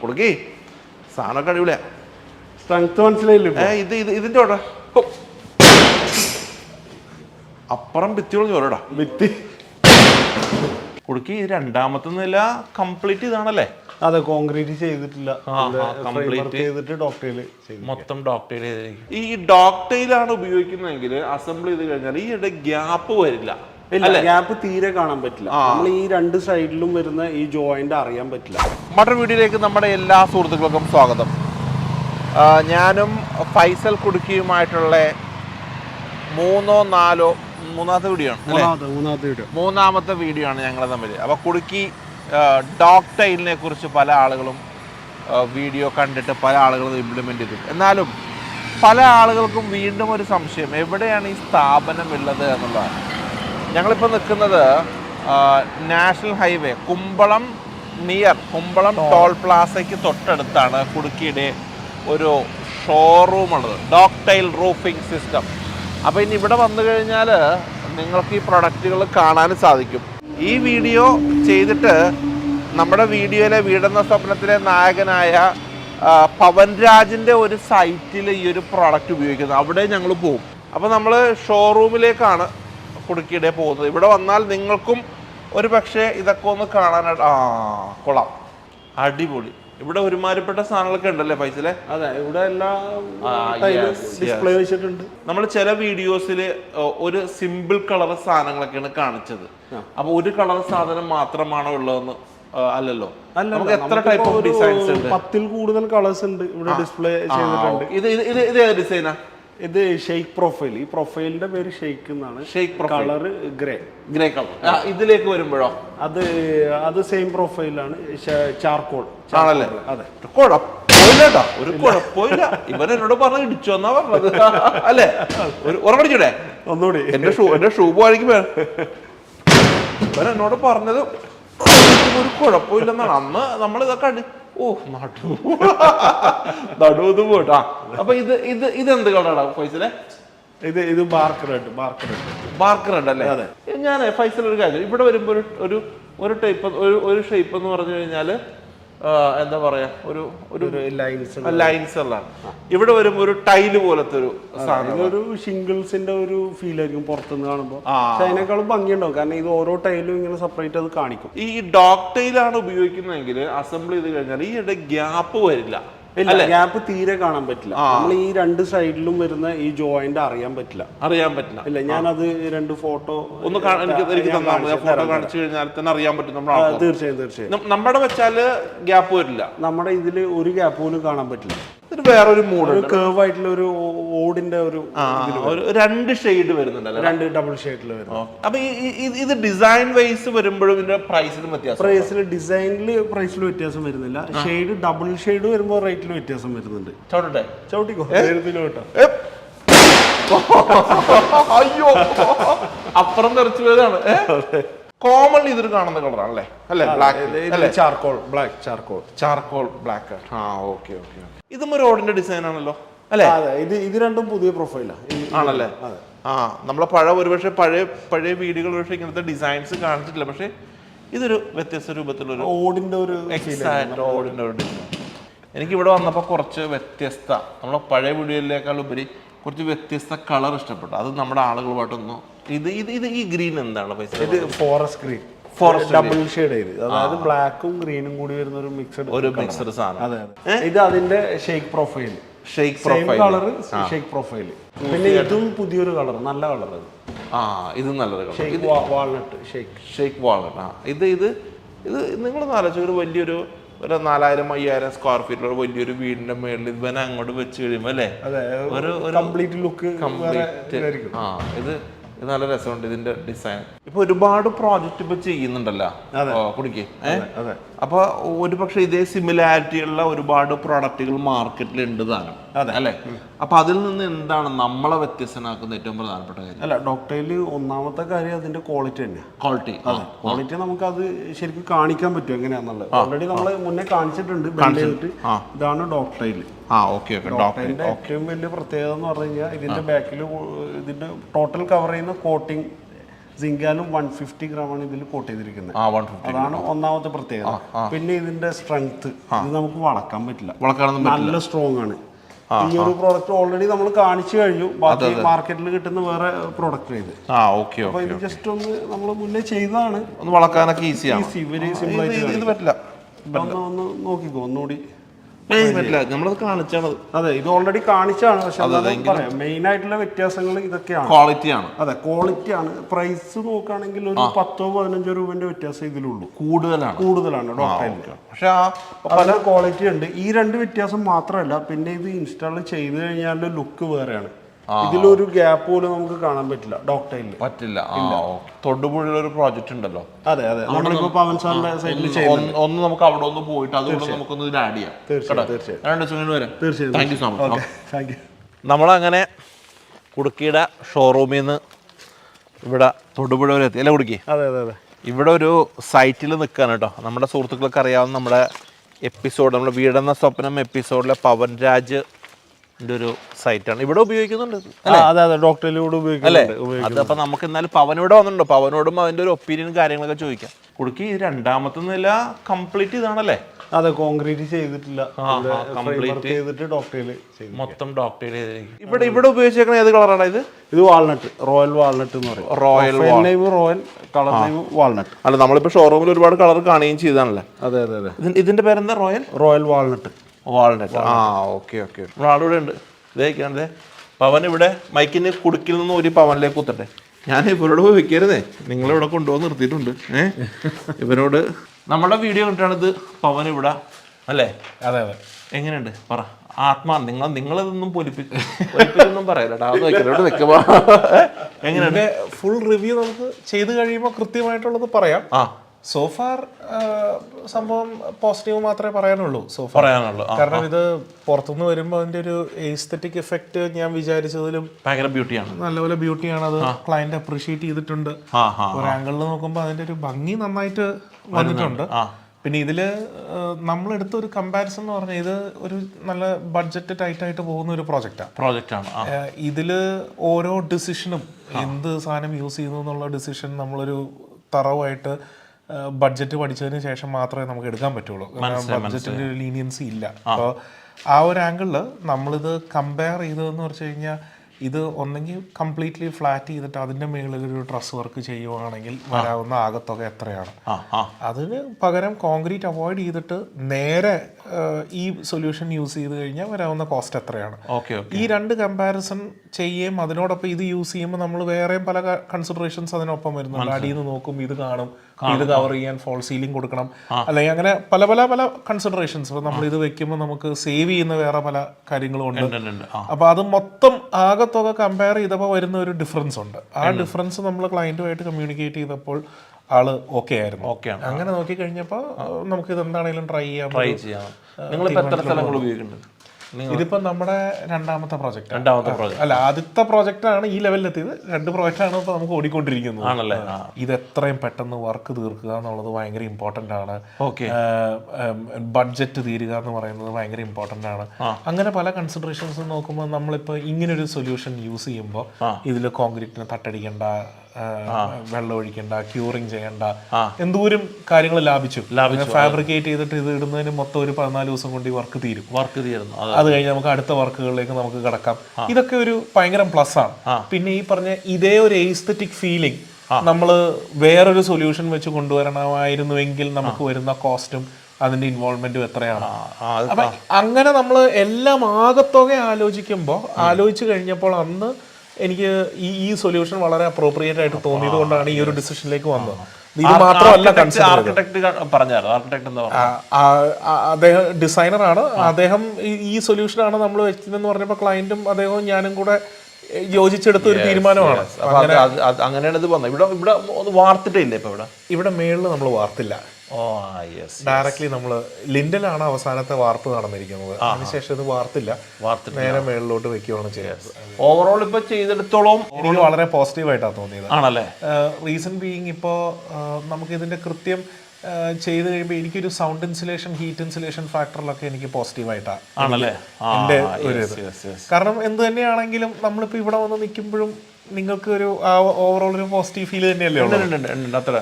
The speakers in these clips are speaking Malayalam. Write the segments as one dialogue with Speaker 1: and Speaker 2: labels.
Speaker 1: കൊടുക്കി. സാധനമൊക്കെ അടിപൊളിയാ.
Speaker 2: സ്ട്രെങ്ത് മനസ്സിലായില്ലേ
Speaker 1: ഏ ഇത് ഇത് ഇതിന്റെ ഓടാ അപ്പുറം ഭിത്തിയോളം ചോരടാ.
Speaker 2: ഭിത്തി.
Speaker 1: കൊടുക്കി ഇത് രണ്ടാമത്തെ നില കംപ്ലീറ്റ് ഇതാണല്ലേ?
Speaker 2: അതെ കോൺക്രീറ്റ് ചെയ്തിട്ടില്ല. കംപ്ലീറ്റ് ചെയ്തിട്ട് ഡോക്ടറിൽ
Speaker 1: മൊത്തം ഡോക്ടൈൽ ഈ ഡോക്ടൈലാണ് ഉപയോഗിക്കുന്നതെങ്കിൽ അസംബിൾ ചെയ്ത് കഴിഞ്ഞാൽ ഈ ഇട ഗ്യാപ്പ് വരില്ല.
Speaker 2: ഇല്ല ഗ്യാപ്പ് തീരെ കാണാൻ പറ്റില്ല. നമ്മൾ ഈ രണ്ട് സൈഡിലും വരുന്ന ഈ ജോയിന്റ് അറിയാൻ പറ്റില്ല.
Speaker 1: മറ്റൊരു വീഡിയോയിലേക്ക് നമ്മുടെ എല്ലാ സുഹൃത്തുക്കൾക്കും സ്വാഗതം. ഞാനും ഫൈസൽ കുടുക്കിയുമായിട്ടുള്ള മൂന്നോ നാലോ മൂന്നാമത്തെ വീഡിയോ ആണ്
Speaker 2: മൂന്നാമത്തെ വീഡിയോ
Speaker 1: ആണ് ഞങ്ങൾ തമ്മിൽ അപ്പോൾ കുടുക്കി ഡോക്ടൈലിനെ കുറിച്ച് പല ആളുകളും വീഡിയോ കണ്ടിട്ട് പല ആളുകളും ഇംപ്ലിമെന്റ് ചെയ്തു. എന്നാലും പല ആളുകൾക്കും വീണ്ടും ഒരു സംശയം എവിടെയാണ് ഈ സ്ഥാപനം ഉള്ളത് എന്നുള്ളതാണ്. ഞങ്ങളിപ്പോൾ നിൽക്കുന്നത് national highway Kumbalam near Kumbalam toll. പ്ലാസയ്ക്ക് തൊട്ടടുത്താണ് കുടുക്കിയുടെ ഒരു ഷോറൂം ഉള്ളത് ഡോക്ടൈൽ റൂഫിംഗ് സിസ്റ്റം അപ്പോൾ ഇനി ഇവിടെ വന്നു കഴിഞ്ഞാൽ നിങ്ങൾക്ക് ഈ പ്രൊഡക്റ്റുകൾ കാണാൻ സാധിക്കും. ഈ വീഡിയോ ചെയ്തിട്ട് നമ്മുടെ വീഡിയോയിലെ വീടെന്ന സ്വപ്നത്തിലെ നായകനായ പവൻരാജിന്റെ പവൻ രാജിന്റെ ഒരു സൈറ്റിൽ ഈ ഒരു പ്രോഡക്റ്റ് ഉപയോഗിക്കുന്നത് അവിടെ ഞങ്ങൾ പോകും അപ്പോൾ നമ്മൾ ഷോറൂമിലേക്കാണ് കുടുക്കിയുടെ പോകുന്നത്. ഇവിടെ വന്നാൽ നിങ്ങൾക്കും ഒരു പക്ഷേ ഇതൊക്കെ ഒന്ന് കാണാനായിട്ട് ആ കൊള്ളാം. അടിപൊളി. ഇവിടെ ഒരുമാരിപ്പെട്ട സാധനങ്ങളൊക്കെ ഉണ്ടല്ലേ പൈസയിലെ?
Speaker 2: അതെ ഇവിടെ എല്ലാ ഡിസ്പ്ലേ വെച്ചിട്ടുണ്ട്.
Speaker 1: നമ്മൾ ചില വീഡിയോസിൽ ഒരു സിമ്പിൾ കളർ സാധനങ്ങളൊക്കെയാണ് കാണിച്ചത്. അപ്പൊ ഒരു കളർ സാധനം മാത്രമാണോ ഉള്ളതെന്ന് അല്ലല്ലോ. നമുക്ക് എത്ര ടൈപ്പ് ഓഫ് ഡിസൈൻസ് ഉണ്ട്?
Speaker 2: പത്തിൽ കൂടുതൽ കളേഴ്സ് ഉണ്ട് ഇവിടെ ഡിസ്പ്ലേ ചെയ്തിട്ടുണ്ട്.
Speaker 1: ഇത് ഇത് ഇത് ഏത് ഡിസൈനാ
Speaker 2: ഇത് ഷെയ്ക്ക് പ്രൊഫൈൽ. ഈ പ്രൊഫൈലിന്റെ പേര് ഷെയ്ക്ക് എന്നാണ്.
Speaker 1: Profile.
Speaker 2: Colour grey.
Speaker 1: Grey colour. ഇതിലേക്ക് വരുമ്പോഴോ?
Speaker 2: അത് അത് സെയിം പ്രൊഫൈലാണ്. ചാർക്കോൾ.
Speaker 1: ആണല്ലേ?
Speaker 2: അതെ.
Speaker 1: കുഴപ്പമില്ലട്ടാ ഒരു കുഴപ്പമില്ല. ഇവൻ എന്നോട് പറഞ്ഞ് ഇടിച്ചു എന്നാ പറഞ്ഞത്. അല്ലേ? ഒരു ഉറപ്പടിച്ചൂടെ?
Speaker 2: ഒന്നുകൂടി.
Speaker 1: എന്റെ ഷൂ എന്റെ ഷൂ പോയിരിക്കും ഇവൻ എന്നോട് പറഞ്ഞത് ഒരു കുഴപ്പമില്ലെന്നാണ്. അന്ന് നമ്മൾ ഇതൊക്കെ ഓ നടു. നടുവത് പോട്ടാ അപ്പൊ ഇത് ഇത് ഇത് എന്ത് കളറാണ് ഫൈസലെ?
Speaker 2: ഇത് ഇത് ബാർക്ക് റെഡ് ബാർക്ക് റെഡ്
Speaker 1: ബാർക്കർ ഉണ്ടല്ലേ
Speaker 2: അതെ.
Speaker 1: ഞാൻ ഫൈസൽ ഒരു കാര്യം ഇവിടെ വരുമ്പോ ഒരു ഒരു ടൈപ്പ് ഒരു ഒരു ഷേപ്പ് എന്ന് പറഞ്ഞു കഴിഞ്ഞാൽ എന്താ പറയാ ഒരു ഒരു
Speaker 2: ലൈൻസ്
Speaker 1: ലൈൻസ് അല്ല ഇവിടെ വരുമ്പോ ഒരു ടൈൽ പോലത്തെ ഒരു സാധനം
Speaker 2: ഒരു ഷിംഗിൾസിന്റെ ഒരു ഫീൽ ആയിരിക്കും പുറത്തുനിന്ന് കാണുമ്പോൾ അതിനേക്കാളും ഭംഗിയുണ്ടാവും. കാരണം ഇത് ഓരോ ടൈലും ഇങ്ങനെ സെപ്പറേറ്റ് അത് കാണിക്കും.
Speaker 1: ഈ ഡോക്ടൈലാണ് ഉപയോഗിക്കുന്നതെങ്കിൽ അസംബിൾ ചെയ്ത് കഴിഞ്ഞാൽ ഈ ഗ്യാപ്പ് വരില്ല.
Speaker 2: ഗ്യാപ്പ് തീരെ കാണാൻ പറ്റില്ല. നമ്മൾ ഈ രണ്ട് സൈഡിലും വരുന്ന ഈ ജോയിന്റ് അറിയാൻ പറ്റില്ല.
Speaker 1: അറിയാൻ പറ്റില്ല.
Speaker 2: ഇല്ല ഞാനത് രണ്ട് ഫോട്ടോ
Speaker 1: ഒന്ന് എനിക്ക് എനിക്ക് തന്നാൽ മതി. ഫോട്ടോ കാണിച്ചു കഴിഞ്ഞാൽ തന്നെ അറിയാൻ പറ്റും ആൾക്കാർക്ക്.
Speaker 2: തീർച്ചയായും തീർച്ചയായും.
Speaker 1: നമ്മുടെ വെച്ചാൽ ഗ്യാപ്പ് വരില്ല.
Speaker 2: നമ്മുടെ ഇതിൽ ഒരു ഗ്യാപ്പ് പോലും കാണാൻ പറ്റില്ല.
Speaker 1: ഇതിന് വേറൊരു മൂഡ്
Speaker 2: ഒരു കേർവ് ആയിട്ടുള്ള ഒരു ഓടിന്റെ ഒരു
Speaker 1: ഒരു രണ്ട് ഷെയ്ഡ് വരുന്നുണ്ടല്ലോ
Speaker 2: രണ്ട് ഡബിൾ ഷെയ്ഡിൽ വരുന്നു.
Speaker 1: അപ്പൊ ഇത് ഡിസൈൻ വൈസ് വരുമ്പോഴും ഇതിന്റെ പ്രൈസിലും വ്യത്യാസം
Speaker 2: പ്രൈസിൽ ഡിസൈനിൽ പ്രൈസിൽ വ്യത്യാസം വരുന്നില്ല. ഷെയ്ഡ് ഡബിൾ ഷെയ്ഡ് വരുമ്പോൾ റേറ്റിൽ വ്യത്യാസം വരുന്നുണ്ട്.
Speaker 1: ചോട്ടെ
Speaker 2: ചവിട്ടിക്കോ. കേട്ടോ
Speaker 1: അയ്യോ. അപ്പുറം തെറിച്ചു പോയതാണ്. കോമൺ ഇതൊരു കാണുന്ന കളറാണ് അല്ലേ? ബ്ലാക്ക് അല്ലേ?
Speaker 2: Charcoal black charcoal
Speaker 1: charcoal black ആ ഓക്കെ ഓക്കെ ഓക്കെ. ഇതും ഒരു ഓടിന്റെ ഡിസൈൻ ആണല്ലോ അല്ലേ?
Speaker 2: ഇത് ഇത് രണ്ടും പുതിയ പ്രൊഫൈലാണ്
Speaker 1: ആണല്ലേ? ആ നമ്മളെ പഴയ ഒരുപക്ഷെ പഴയ പഴയ വീടുകൾ പക്ഷേ ഇങ്ങനത്തെ ഡിസൈൻസ് കാണിച്ചിട്ടില്ല. പക്ഷേ ഇതൊരു വ്യത്യസ്ത രൂപത്തിലൊരു
Speaker 2: ഓടിന്റെ ഒരു
Speaker 1: എക്സാക്ട് ഓടിന്റെ ഒരു ഡിസൈൻ എനിക്ക് ഇവിടെ വന്നപ്പോൾ കുറച്ച് വ്യത്യസ്ത നമ്മളെ പഴയ വീടുകളിലേക്കാൾ ഉപരി കുറച്ച് വ്യത്യസ്ത കളർ ഇഷ്ടപ്പെട്ടു. അത് നമ്മുടെ ആളുകളുമായിട്ടൊന്നും ഇത് ഇത് ഇത് ഈ ഗ്രീൻ എന്താണ് പൈസ?
Speaker 2: ഇത് ഫോറസ്റ്റ് ഗ്രീൻ ഡബിൾ ഷെയ്ഡ് ചെയ്ത് അതായത് ബ്ലാക്കും ഗ്രീനും കൂടി വരുന്ന ഒരു മിക്സഡ്
Speaker 1: ഒരു മിക്സഡ് സാധനം.
Speaker 2: അതെ അതെ. ഇത് അതിന്റെ shake profile
Speaker 1: shake profile
Speaker 2: colour shake profile പിന്നെ ഇതും പുതിയൊരു കളർ നല്ല കളർ
Speaker 1: ആ ഇത് നല്ലൊരു
Speaker 2: shake walnut shake
Speaker 1: shake walnut ആ. ഇത് ഇത് ഇത് നിങ്ങളൊന്ന് ആലോചിച്ച് ഒരു വലിയൊരു ഒരു നാലായിരം അയ്യായിരം സ്ക്വയർ ഫീറ്റ് വലിയൊരു വീടിന്റെ മേളിൽ ഇവനെ അങ്ങോട്ട് വെച്ച് കഴിയുമ്പോൾ അല്ലേ? ഒരു
Speaker 2: കംപ്ലീറ്റ് ലുക്ക്
Speaker 1: കംപ്ലീറ്റ് ആ ഇത് ഇത് നല്ല രസമുണ്ട് ഇതിന്റെ ഡിസൈൻ ഇപ്പൊ ഒരുപാട് പ്രോജക്റ്റ് ഇപ്പൊ ചെയ്യുന്നുണ്ടല്ലോ. കുടിക്ക്
Speaker 2: അതെ
Speaker 1: അപ്പൊ ഒരു പക്ഷെ ഇതേ സിമിലാരിറ്റി ഉള്ള ഒരുപാട് പ്രോഡക്റ്റുകൾ മാർക്കറ്റിൽ ഉണ്ട് താനും അല്ലെ? അപ്പൊ അതിൽ നിന്ന് എന്താണ് നമ്മളെ വ്യത്യസ്തനാക്കുന്ന ഏറ്റവും പ്രധാനപ്പെട്ട കാര്യം?
Speaker 2: അല്ല ഡോക്ടറിൽ ഒന്നാമത്തെ കാര്യം അതിന്റെ ക്വാളിറ്റി തന്നെ.
Speaker 1: ക്വാളിറ്റി
Speaker 2: ക്വാളിറ്റി നമുക്ക് അത് ശരിക്കും കാണിക്കാൻ പറ്റും എങ്ങനെയാണെന്നുള്ളത് ഓൾറെഡി നമ്മൾ മുന്നേ കാണിച്ചിട്ടുണ്ട് ഇതാണ് ഡോക്ടറിൽ
Speaker 1: ആ ഓക്കെ
Speaker 2: ഡോക്ടറിന്റെ ഏറ്റവും വലിയ പ്രത്യേകത എന്ന് പറഞ്ഞു കഴിഞ്ഞാൽ ഇതിന്റെ ബാക്കിൽ ഇതിന്റെ ടോട്ടൽ കവർ ചെയ്യുന്ന കോട്ടിംഗ് സിങ്കാലും വൺ ഫിഫ്റ്റി ആണ് ഇതിൽ കോട്ട് ചെയ്തിരിക്കുന്നത്. അതാണ് ഒന്നാമത്തെ പ്രത്യേകത. പിന്നെ ഇതിന്റെ സ്ട്രെങ്ത് ഇത് നമുക്ക് വളക്കാൻ പറ്റില്ല. നല്ല സ്ട്രോങ് ആണ്. ഈ ഒരു പ്രോഡക്റ്റ് ഓൾറെഡി നമ്മൾ കാണിച്ചു കഴിഞ്ഞു. ബാക്കി മാർക്കറ്റിൽ കിട്ടുന്ന വേറെ പ്രോഡക്റ്റ് ഇത്. അപ്പൊ ഇത് ജസ്റ്റ് ഒന്ന് നമ്മൾ മുന്നേ ചെയ്തതാണ്.
Speaker 1: ഒന്ന് വളക്കാനൊക്കെ ഈസിയാണ്
Speaker 2: ഈസി വെരി സിമ്പിൾ ആയിട്ട്
Speaker 1: ഇത് പറ്റില്ല.
Speaker 2: ഒന്ന് നോക്കിക്കോ. ഒന്നുകൂടി
Speaker 1: പറ്റില്ല നമ്മളത് കാണിച്ചാണത്
Speaker 2: അതെ ഇത് ഓൾറെഡി കാണിച്ചാണ്. പക്ഷെ മെയിൻ ആയിട്ടുള്ള വ്യത്യാസങ്ങൾ ഇതൊക്കെയാണ്.
Speaker 1: ക്വാളിറ്റി ആണ്.
Speaker 2: അതെ ക്വാളിറ്റി ആണ്. പ്രൈസ് നോക്കുകയാണെങ്കിൽ ഒരു പത്തോ പതിനഞ്ചോ രൂപന്റെ വ്യത്യാസം ഇതിലുള്ളൂ.
Speaker 1: കൂടുതലാണ്.
Speaker 2: കൂടുതലാണ് ഡോക്ടർ
Speaker 1: പക്ഷെ ആ
Speaker 2: പല ക്വാളിറ്റി ഉണ്ട്. ഈ രണ്ട് വ്യത്യാസം മാത്രമല്ല പിന്നെ ഇത് ഇൻസ്റ്റാൾ ചെയ്ത് കഴിഞ്ഞാൽ ലുക്ക് വേറെയാണ്. ഇതിലൊരു ഗ്യാപ്പ് പോലും നമുക്ക് കാണാൻ പറ്റില്ല ഡോക്ടറിൽ
Speaker 1: പറ്റില്ല. തൊടുപുഴയിൽ ഒരു പ്രോജക്റ്റ് ഉണ്ടല്ലോ.
Speaker 2: അതെ അതെ. നമ്മളിപ്പോ പവൻ സാറിന്റെ സൈഡിൽ
Speaker 1: ഒന്ന് നമുക്ക് അവിടെ ഒന്ന് പോയിട്ട് അതുകൊണ്ട് നമുക്കൊന്ന് ഇതിൽ ആഡ് ചെയ്യാം.
Speaker 2: തീർച്ചയായും
Speaker 1: താങ്ക് യു സോ മച്ച് നമ്മളങ്ങനെ കുടുക്കിയുടെ ഷോറൂമിൽ നിന്ന് ഇവിടെ തൊടുപുഴ വരെ എത്തി. അല്ലേ കുടുക്കി?
Speaker 2: അതെ അതെ അതെ.
Speaker 1: ഇവിടെ ഒരു സൈറ്റിൽ നിൽക്കുകയാണ് കേട്ടോ. നമ്മുടെ സുഹൃത്തുക്കൾക്ക് അറിയാവുന്ന നമ്മുടെ എപ്പിസോഡ് നമ്മുടെ വീടെന്ന സ്വപ്നം എപ്പിസോഡിലെ പവൻ രാജ് ഒരു സൈറ്റാണ് ഇവിടെ ഉപയോഗിക്കുന്നുണ്ട്
Speaker 2: അതെ അതെ. ഡോക്ടറിലൂടെ
Speaker 1: അല്ലേ?
Speaker 2: ഉപയോഗിക്കുന്നുണ്ട്.
Speaker 1: അത് അപ്പൊ നമുക്ക് എന്നാലും പവനോട് വന്നിട്ടുണ്ടോ? പവനോടും അതിന്റെ ഒരു ഒപ്പീനിയൻ കാര്യങ്ങളൊക്കെ ചോദിക്കാം. കുടുക്കി ഇത് രണ്ടാമത്തെ നില കംപ്ലീറ്റ് ഇതാണല്ലേ?
Speaker 2: അതെ കോൺക്രീറ്റ് ചെയ്തിട്ടില്ല. കംപ്ലീറ്റ് ചെയ്തിട്ട് ഡോക്ടറിൽ ചെയ്തു
Speaker 1: മൊത്തം ഡോക്ടർ ഇവിടെ ഇവിടെ ഉപയോഗിച്ചേക്കണ ഏത് കളറാണ് ഇത്?
Speaker 2: ഇത് വാൾനട്ട് റോയൽ വാൾനട്ട് എന്ന് പറയും.
Speaker 1: Royal
Speaker 2: royal colour name walnut
Speaker 1: അല്ല നമ്മളിപ്പോ ഷോറൂമിൽ ഒരുപാട് കളർ കാണുകയും ചെയ്താണല്ലേ?
Speaker 2: അതെ അതെ അതെ.
Speaker 1: ഇതിന്റെ ഇതിന്റെ പേരെന്താ? റോയൽ
Speaker 2: റോയൽ വാൾനട്ട്
Speaker 1: വാൾനട്ട് ആ ഓക്കെ ഓക്കെ. നമ്മുടെ ആളിവിടെ ഉണ്ട് ഇതേക്കാണ് പവൻ ഇവിടെ മൈക്കിന് കുടുക്കിൽ നിന്ന് ഒരു പവനിലേക്ക് കുത്തട്ടെ. ഞാൻ ഇവരോട് പോയി വെക്കരുതേ നിങ്ങളിവിടെ കൊണ്ടുപോകാൻ നിർത്തിയിട്ടുണ്ട്. ഏഹ് ഇവരോട് നമ്മുടെ വീഡിയോ കണ്ടിട്ടാണിത് പവൻ ഇവിടെ അല്ലേ?
Speaker 2: അതെ അതെ.
Speaker 1: എങ്ങനെയുണ്ട്? പറ. ആത്മാ നിങ്ങൾ നിങ്ങളിതൊന്നും പൊലിപ്പിക്കും പൊലിപ്പിക്കൊന്നും പറയാലോ നിൽക്കുമ്പോ എങ്ങനെയുണ്ട്?
Speaker 3: ഫുൾ റിവ്യൂ നമുക്ക് ചെയ്ത് കഴിയുമ്പോൾ കൃത്യമായിട്ടുള്ളത് പറയാം.
Speaker 1: ആ.
Speaker 3: സോഫാർ സംഭവം പോസിറ്റീവ് മാത്രമേ പറയാനുള്ളൂ സോഫാർ
Speaker 1: പറയാനുള്ളൂ.
Speaker 3: കാരണം ഇത് പുറത്തുനിന്ന് വരുമ്പോൾ അതിന്റെ ഒരു എസ്തെറ്റിക് എഫക്റ്റ് ഞാൻ വിചാരിച്ചതിലും
Speaker 1: ഭയങ്കര ബ്യൂട്ടിയാണ്
Speaker 3: നല്ലപോലെ ബ്യൂട്ടിയാണ് അത് ക്ലയന്റ് അപ്രീഷിയേറ്റ് ചെയ്തിട്ടുണ്ട്. ഒരു ആംഗിളിൽ നോക്കുമ്പോൾ അതിന്റെ ഒരു ഭംഗി നന്നായിട്ട് വന്നിട്ടുണ്ട്. പിന്നെ ഇതിൽ നമ്മളെടുത്ത ഒരു കമ്പാരിസൺ എന്ന് പറഞ്ഞാൽ ഇത് ഒരു നല്ല ബഡ്ജറ്റ് ടൈറ്റ് ആയിട്ട് പോകുന്ന ഒരു പ്രോജക്റ്റാണ്
Speaker 1: പ്രോജക്റ്റാണ് ആണ്
Speaker 3: ഇതിൽ ഓരോ ഡിസിഷനും എന്ത് സാധനം യൂസ് ചെയ്യുന്നു എന്നുള്ള ഡിസിഷൻ നമ്മളൊരു തറവായിട്ട് ബഡ്ജറ്റ് പഠിച്ചതിന് ശേഷം മാത്രമേ നമുക്ക് എടുക്കാൻ പറ്റുള്ളൂ. ബഡ്ജറ്റിന് ഒരു ലീനിയൻസി ഇല്ല. അപ്പോൾ ആ ഒരു ആംഗിളിൽ നമ്മളിത് കമ്പയർ ചെയ്തതെന്ന് വെച്ച് കഴിഞ്ഞാൽ ഇത് ഒന്നെങ്കിൽ കംപ്ലീറ്റ്ലി ഫ്ലാറ്റ് ചെയ്തിട്ട് അതിന്റെ മുകളിൽ ഒരു ട്രസ് വർക്ക് ചെയ്യുവാണെങ്കിൽ വരാവുന്ന ആകത്തുക എത്രയാണ്? അതിന് പകരം കോൺക്രീറ്റ് അവോയ്ഡ് ചെയ്തിട്ട് നേരെ ഈ സൊല്യൂഷൻ യൂസ് ചെയ്ത് കഴിഞ്ഞാൽ വരാവുന്ന കോസ്റ്റ് എത്രയാണ്? ഈ രണ്ട് കമ്പാരിസൺ ചെയ്യുകയും അതിനോടൊപ്പം ഇത് യൂസ് ചെയ്യുമ്പോൾ നമ്മൾ വേറെയും പല കൺസിഡറേഷൻസ് അതിനൊപ്പം വരുന്നുണ്ട്. അടിയിൽ നിന്ന് നോക്കും ഇത് കാണും. ഇത് കവർ ചെയ്യാൻ ഫോൾ സീലിംഗ് കൊടുക്കണം. അല്ലെങ്കിൽ അങ്ങനെ പല പല പല കൺസിഡറേഷൻസ് ഇപ്പൊ നമ്മൾ ഇത് വെക്കുമ്പോൾ നമുക്ക് സേവ് ചെയ്യുന്ന വേറെ പല കാര്യങ്ങളും ഉണ്ട് അപ്പൊ അത് മൊത്തം ആകത്തുക കമ്പയർ ചെയ്തപ്പോൾ വരുന്ന ഒരു ഡിഫറൻസ് ഉണ്ട്. ആ ഡിഫറൻസ് നമ്മൾ ക്ലയന്റുമായിട്ട് കമ്മ്യൂണിക്കേറ്റ് ചെയ്തപ്പോൾ ആൾ ഓക്കെ ആയിരുന്നു.
Speaker 1: ഓക്കെ
Speaker 3: അങ്ങനെ നോക്കി കഴിഞ്ഞപ്പോൾ നമുക്ക് ഇത് എന്താണെങ്കിലും ട്രൈ ചെയ്യാം
Speaker 1: ട്രൈ ചെയ്യാം. നിങ്ങൾ എത്ര സ്ഥലങ്ങൾ ഉപയോഗിക്കുന്നുണ്ട്?
Speaker 3: ഇതിപ്പോ നമ്മുടെ രണ്ടാമത്തെ പ്രോജക്റ്റ്
Speaker 1: രണ്ടാമത്തെ പ്രോജക്റ്റ്
Speaker 3: അല്ല ആദ്യത്തെ പ്രോജക്റ്റ് ആണ് ഈ ലെവലിൽ എത്തിയത് രണ്ട് പ്രോജക്റ്റ് ആണ് ഇപ്പൊ നമുക്ക് ഓടിക്കൊണ്ടിരിക്കുന്നത്.
Speaker 1: ആണല്ലേ?
Speaker 3: ഇത് എത്രയും പെട്ടെന്ന് വർക്ക് തീർക്കുക എന്നുള്ളത് ഭയങ്കര ഇമ്പോർട്ടന്റ് ആണ്.
Speaker 1: ഓക്കെ.
Speaker 3: ബഡ്ജറ്റ് തീരുക എന്ന് പറയുന്നത് ഭയങ്കര ഇമ്പോർട്ടന്റ് ആണ്. അങ്ങനെ പല കൺസിഡറേഷൻസ് നോക്കുമ്പോൾ നമ്മളിപ്പോ ഇങ്ങനെ ഒരു സൊല്യൂഷൻ യൂസ് ചെയ്യുമ്പോൾ ഇതിൽ കോൺക്രീറ്റിന് തട്ടടിക്കണ്ട വെള്ളം ഒഴിക്കണ്ട ക്യൂറിങ് ചെയ്യണ്ട. എന്തോരം കാര്യങ്ങൾ ലാഭിച്ചു. ഫാബ്രിക്കേറ്റ് ചെയ്തിട്ട് ഇത് ഇടുന്നതിന് മൊത്തം ഒരു പതിനാല് ദിവസം കൊണ്ട് ഈ വർക്ക് തീരും.
Speaker 1: വർക്ക് തീരുന്നു അതെ.
Speaker 3: കഴിഞ്ഞ് നമുക്ക് അടുത്ത വർക്കുകളിലേക്ക് നമുക്ക് കിടക്കാം. ഇതൊക്കെ ഒരു ഭയങ്കര പ്ലസ് ആണ്. പിന്നെ ഈ പറഞ്ഞ ഇതേ ഒരു എയ്സ്തറ്റിക് ഫീലിംഗ് നമ്മൾ വേറൊരു സൊല്യൂഷൻ വെച്ച് കൊണ്ടുവരണമായിരുന്നുവെങ്കിൽ നമുക്ക് വരുന്ന കോസ്റ്റും അതിന്റെ ഇൻവോൾവ്മെന്റും എത്രയാണ്? അപ്പൊ അങ്ങനെ നമ്മൾ എല്ലാം ആകത്തുക ആലോചിക്കുമ്പോൾ ആലോചിച്ച് കഴിഞ്ഞപ്പോൾ അന്ന് എനിക്ക് ഈ ഈ സൊല്യൂഷൻ വളരെ അപ്രോപ്രിയേറ്റ് ആയിട്ട് തോന്നിയത് കൊണ്ടാണ് ഈ ഒരു ഡിസിഷനിലേക്ക് വന്നത്. ഇത് മാത്രമല്ല കൺസിഡർ
Speaker 1: ആർക്കിടെക്ട് പറഞ്ഞായിരുന്നു ആർക്കിടെക്ട് എന്താ
Speaker 3: അദ്ദേഹം ഡിസൈനറാണ് അദ്ദേഹം ഈ- സൊല്യൂഷൻ സൊല്യൂഷനാണ് നമ്മൾ വെച്ചതെന്ന് പറഞ്ഞപ്പോൾ ക്ലയന്റും അദ്ദേഹവും ഞാനും കൂടെ യോജിച്ചെടുത്ത ഒരു തീരുമാനമാണ്.
Speaker 1: അങ്ങനെയാണ് ഇത് വന്നത്. ഇവിടെ ഇവിടെ വാർത്തിട്ടില്ല ഇല്ല ഇപ്പൊ ഇവിടെ?
Speaker 3: ഇവിടെ മേളിൽ നമ്മൾ വാർത്തില്ല. ഡയറക്ട്ലി നമ്മൾ ലിൻഡലാണ് അവസാനത്തെ വാർപ്പ് നടന്നിരിക്കുന്നത്. അതിനുശേഷം ഇത് വാർത്തില്ല. നേരെ മേളിലോട്ട് വെക്കുകയാണ് ചെയ്യുന്നത്
Speaker 1: ഓവറോൾ ഇപ്പൊ ചെയ്തെടുത്തോളം
Speaker 3: എനിക്ക് വളരെ പോസിറ്റീവ് ആയിട്ടാണ് തോന്നിയത്.
Speaker 1: ആണല്ലേ?
Speaker 3: റീസൺ ബീയിങ് ഇപ്പോ നമുക്ക് ഇതിന്റെ കൃത്യം ചെയ്ത് കഴിയുമ്പോൾ എനിക്കൊരു സൗണ്ട് ഇൻസുലേഷൻ ഹീറ്റ് ഇൻസുലേഷൻ ഫാക്ടറിലൊക്കെ എനിക്ക് പോസിറ്റീവായിട്ടാണ്
Speaker 1: ആണല്ലേ?
Speaker 3: എന്റെ ഒരു ഇത്. കാരണം എന്ത് തന്നെയാണെങ്കിലും നമ്മളിപ്പോൾ ഇവിടെ വന്ന് നിൽക്കുമ്പോഴും നിങ്ങൾക്ക് ഒരു ഓവറോൾ ഒരു പോസിറ്റീവ് ഫീൽ തന്നെയല്ലേ
Speaker 1: അത്ര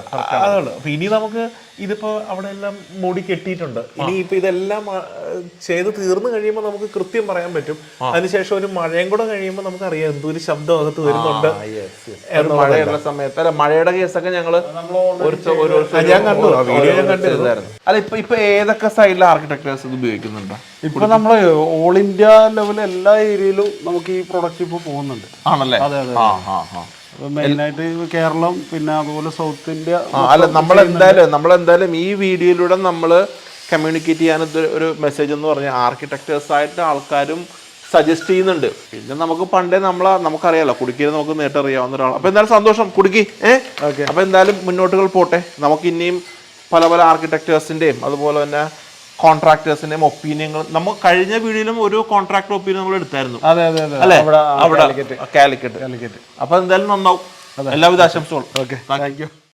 Speaker 3: അതുള്ളൂ അപ്പൊ ഇനി നമുക്ക് ഇതിപ്പോ അവിടെ എല്ലാം മൂടി കെട്ടിയിട്ടുണ്ട്. ഇനി ഇപ്പൊ ഇതെല്ലാം ചെയ്ത് തീർന്നു കഴിയുമ്പോൾ നമുക്ക് കൃത്യം പറയാൻ പറ്റും. അതിനുശേഷം ഒരു മഴയും കൂടെ കഴിയുമ്പോൾ നമുക്ക് അറിയാം എന്തൊരു ശബ്ദം അകത്ത് വരുന്നുണ്ട്
Speaker 1: മഴയുള്ള സമയത്ത്. അല്ല മഴയുടെ കേസൊക്കെ ഞങ്ങൾ ഒരു ഒരു
Speaker 3: ഞാൻ കണ്ടു, വീഡിയോ ഞാൻ
Speaker 1: ഒരു
Speaker 3: കണ്ടിരുന്നു.
Speaker 1: അല്ല ഇപ്പൊ ഇപ്പൊ ഏതൊക്കെ സൈഡിലെ ആർക്കിടെക്ടേഴ്സ് ഇത് ഉപയോഗിക്കുന്നുണ്ടോ?
Speaker 2: ഇപ്പൊ നമ്മൾ ഓൾ ഇന്ത്യ ലെവൽ എല്ലാ ഏരിയയിലും നമുക്ക് ഈ പ്രൊഡക്റ്റ് ഇപ്പൊ പോകുന്നുണ്ട്.
Speaker 1: ആണല്ലേ?
Speaker 2: അതെ, അതെ, ആയിട്ട് കേരളം പിന്നെ അതുപോലെ സൗത്ത് ഇന്ത്യ
Speaker 1: അല്ല നമ്മൾ എന്തായാലും നമ്മൾ എന്തായാലും ഈ വീഡിയോയിലൂടെ നമ്മൾ കമ്മ്യൂണിക്കേറ്റ് ചെയ്യാൻ ഒരു മെസ്സേജ് എന്ന് പറഞ്ഞാൽ ആർക്കിടെക്ടേഴ്സ് ആയിട്ട് ആൾക്കാരും സജസ്റ്റ് ചെയ്യുന്നുണ്ട്. പിന്നെ നമുക്ക് പണ്ടേ നമ്മളെ നമുക്കറിയാലോ കുടുക്കിയിൽ നമുക്ക് നേരിട്ട് അറിയാവുന്ന ഒരാൾ അപ്പൊ എന്തായാലും സന്തോഷം. കുടുക്കി ഏഹ് അപ്പൊ എന്തായാലും മുന്നോട്ടുകൾ പോട്ടെ. നമുക്ക് ഇനിയും പല പല ആർക്കിടെക്ടേഴ്സിന്റെയും അതുപോലെ തന്നെ കോൺട്രാക്ടേഴ്സിന്റെയും ഒപ്പീനിയങ്ങൾ നമ്മൾ കഴിഞ്ഞ വീഡിയോയിലും ഒരു കോൺട്രാക്ടർ ഒപ്പീനിയൻ നമ്മൾ എടുത്തായിരുന്നു.
Speaker 2: അതെ അതെ
Speaker 1: അല്ലേ?
Speaker 2: അവിടെ.
Speaker 1: കാലിക്കറ്റ്.
Speaker 2: കാലിക്കറ്റ്.
Speaker 1: അപ്പൊ എന്തായാലും നന്നാവും. എല്ലാവിധ ആശംസകളും.
Speaker 2: ഓക്കെ. Thank you